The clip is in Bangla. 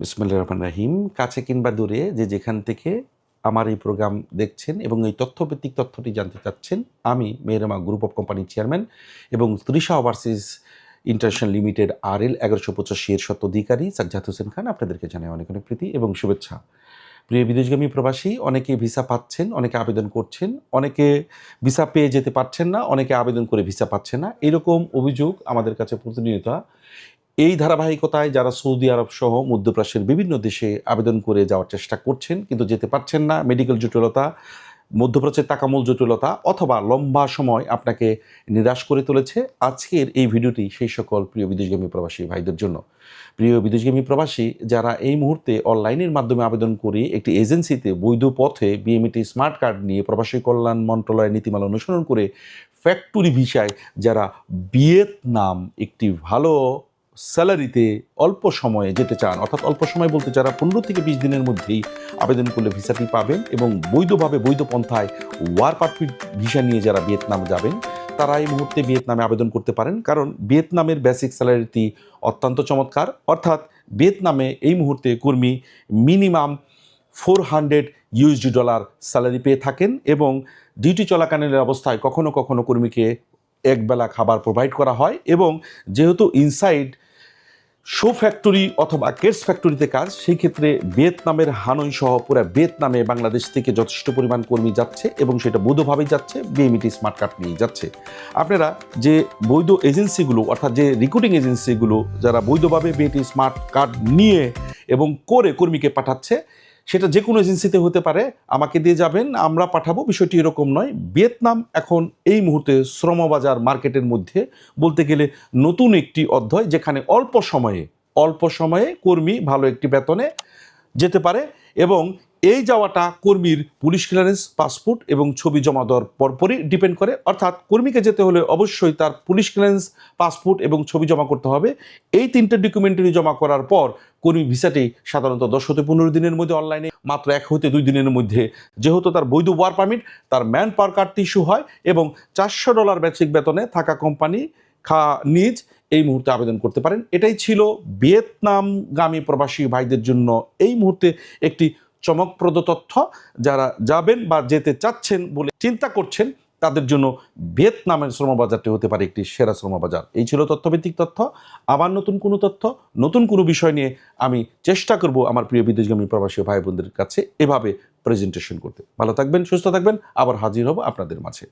বিসমুল্লাহ রহমান রাহিম, কাছে কিংবা দূরে, যে যেখান থেকে আমার এই প্রোগ্রাম দেখছেন এবং এই তথ্যভিত্তিক তথ্যটি জানতে চাচ্ছেন, আমি মেহরামা গ্রুপ অফ কোম্পানির চেয়ারম্যান এবং Trisha overseas international limited R L এগারোশো পঁচাশি এর স্বত্বাধিকারী সাজ্জাদ হোসেন খান, আপনাদেরকে জানাই অনেক অনেক প্রীতি এবং শুভেচ্ছা। প্রিয় বিদেশগামী প্রবাসী, অনেকে ভিসা পাচ্ছেন, অনেকে আবেদন করছেন, অনেকে ভিসা পেয়ে যেতে পারছেন না, অনেকে আবেদন করে ভিসা পাচ্ছেন না, এরকম অভিযোগ আমাদের কাছে প্রতিনিয়ত এই ধারাবাহিকতায় যারা সৌদি আরব সহ মধ্যপ্রাচ্যের বিভিন্ন দেশে আবেদন করে যাওয়ার চেষ্টা করছেন, কিন্তু যেতে পারছেন না। মেডিকেল জটিলতা, মধ্যপ্রাচ্যের তাকামূল জটিলতা অথবা লম্বা সময় আপনাকে নিরাশ করে তুলেছে। আজকের এই ভিডিওটি সেই সকল প্রিয় বিদেশগামী প্রবাসী ভাইদের জন্য। প্রিয় বিদেশগামী প্রবাসী, যারা এই মুহূর্তে অনলাইনের মাধ্যমে আবেদন করে একটি এজেন্সিতে বৈধ পথে বিএমইটি স্মার্ট কার্ড নিয়ে প্রবাসী কল্যাণ মন্ত্রণালয়ের নীতিমালা অনুসরণ করে ফ্যাক্টরি ভিসায়, যারা ভিয়েতনাম একটি ভালো স্যালারিতে অল্প সময়ে যেতে চান, অর্থাৎ অল্প সময় বলতে যারা পনেরো থেকে বিশ দিনের মধ্যেই আবেদন করলে ভিসাটি পাবেন এবং বৈধভাবে বৈধ পন্থায় ওয়ার পারমিট ভিসা নিয়ে যারা ভিয়েতনাম যাবেন, তারা এই মুহূর্তে ভিয়েতনামে আবেদন করতে পারেন। কারণ ভিয়েতনামের বেসিক স্যালারিটি অত্যন্ত চমৎকার। অর্থাৎ ভিয়েতনামে এই মুহূর্তে কর্মী minimum four hundred USD dollar salary পেয়ে থাকেন এবং ডিউটি চলাকালীন অবস্থায় কখনো কখনো কর্মীকে একবেলা খাবার প্রোভাইড করা হয় এবং যেহেতু ইনসাইড শো ফ্যাক্টরি অথবা কেটস ফ্যাক্টরিতে কাজ, সেই ক্ষেত্রে ভিয়েতনামের হানই সহ পুরো ভিয়েতনামে বাংলাদেশ থেকে যথেষ্ট পরিমাণ কর্মী যাচ্ছে এবং সেটা বৈধভাবেই যাচ্ছে, বিএমইটি স্মার্ট কার্ড নিয়ে যাচ্ছে। আপনারা যে বৈধ এজেন্সিগুলো, অর্থাৎ যে রিক্রুটিং এজেন্সিগুলো, যারা বৈধভাবে বিএটি স্মার্ট কার্ড নিয়ে এবং করে কর্মীকে পাঠাচ্ছে সেটা যে কোনো এজেন্সিতে হতে পারে, আমাকে দিয়ে যাবেন, আমরা পাঠাবো, বিষয়টি এরকম নয়। ভিয়েতনাম এখন এই মুহূর্তে শ্রমবাজার মার্কেটের মধ্যে, বলতে গেলে নতুন একটি অধ্যায় যেখানে অল্প সময়ে অল্প সময়ে কর্মী ভালো একটি বেতনে যেতে পারে এবং এই যাওয়াটা কর্মীর পুলিশ ক্লিয়ারেন্স পাসপোর্ট এবং ছবি জমা দেওয়ার পরপরই ডিপেন্ড করে। অর্থাৎ কর্মীকে যেতে হলে অবশ্যই তার পুলিশ ক্লিয়ারেন্স পাসপোর্ট এবং ছবি জমা করতে হবে। এই তিনটে ডকুমেন্টারি জমা করার পর কর্মী ভিসাটি সাধারণত দশ হতে পনেরো দিনের মধ্যে অনলাইনে মাত্র এক হতে দুই দিনের মধ্যে। যেহেতু তার বৈধ ওয়ার পারমিট তার ম্যান পাওয়ার কার্ডটি ইস্যু হয় এবং চারশো ডলার বেসিক বেতনে থাকা কোম্পানি খা নিজ এই মুহূর্তে আবেদন করতে পারেন। এটাই ছিল ভিয়েতনামগামী প্রবাসী ভাইদের জন্য এই মুহূর্তে একটি চমকপ্রদ তথ্য যারা যাবেন বা যেতে চাচ্ছেন বলে চিন্তা করছেন, তাদের জন্য ভিয়েতনামের শ্রমবাজারটি হতে পারে একটি সেরা শ্রমবাজার। এই ছিল তথ্যভিত্তিক তথ্য। আবার নতুন কোনো তথ্য, নতুন কোনো বিষয় নিয়ে আমি চেষ্টা করব আমার প্রিয় বিদেশগামী প্রবাসী ভাই বোনদের কাছে এভাবে প্রেজেন্টেশন করতে। ভালো থাকবেন, সুস্থ থাকবেন, আবার হাজির হব আপনাদের মাঝে।